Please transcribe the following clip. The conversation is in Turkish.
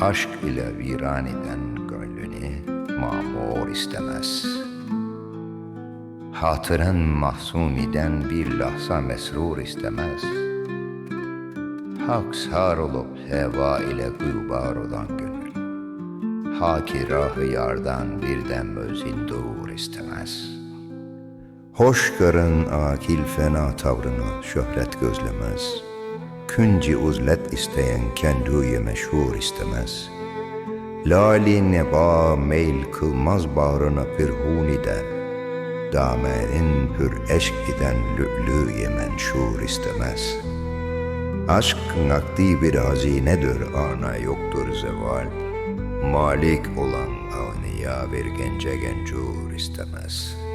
Aşk ile viran eden gönlünü mamur istemez. Hatıran mahzun eden bir lahza mesrur istemez. Hak sar olup heva ile gıbar olan gönül. Haki rahı yardan bir dem özin dur istemez. Hoş görün akil fena tavrını şöhret gözlemez. Künci uzlet isteyen kenduye meşhur istemez. Lali neba meyl kılmaz bağrına pirhun eder. Damenin pür eşk eden lü'lüye menşur istemez. Aşk nakdi bir hazinedir ana yoktur zeval. Malik olan avniya bir gence gencur istemez.''